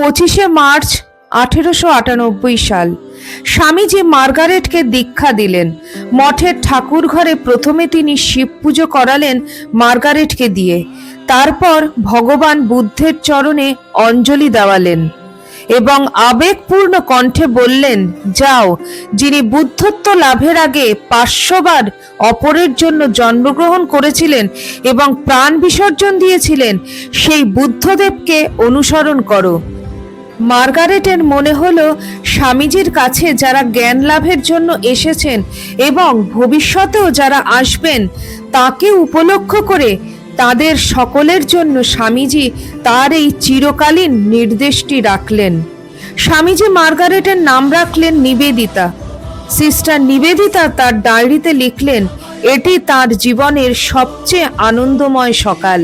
পঁচিশে মার্চ আঠেরোশো আটানব্বই সাল। স্বামীজি মার্গারেটকে দীক্ষা দিলেন, মঠের ঠাকুর ঘরে প্রথমে তিনি শিব পুজো করালেন মার্গারেটকে দিয়ে। তারপর ভগবান বুদ্ধের চরণে অঞ্জলি দেওয়ালেন এবং আবেগপূর্ণ কণ্ঠে বললেন, যাও, যিনি বুদ্ধত্ব লাভের আগে পাঁচশোবার অপরের জন্য জন্মগ্রহণ করেছিলেন এবং প্রাণ বিসর্জন দিয়েছিলেন, সেই বুদ্ধদেবকে অনুসরণ করো। মার্গারেটের মনে হলো স্বামীজির কাছে যারা জ্ঞান লাভের জন্য এসেছেন এবং ভবিষ্যতেও যারা আসবেন, তাকে উপলক্ষ করে তাদের সকলের জন্য স্বামীজি তার এই চিরকালীন নির্দেশটি রাখলেন। স্বামীজি মার্গারেটের নাম রাখলেন নিবেদিতা। সিস্টার নিবেদিতা তার ডায়েরিতে লিখলেন, এটি তার জীবনের সবচেয়ে আনন্দময় সকাল।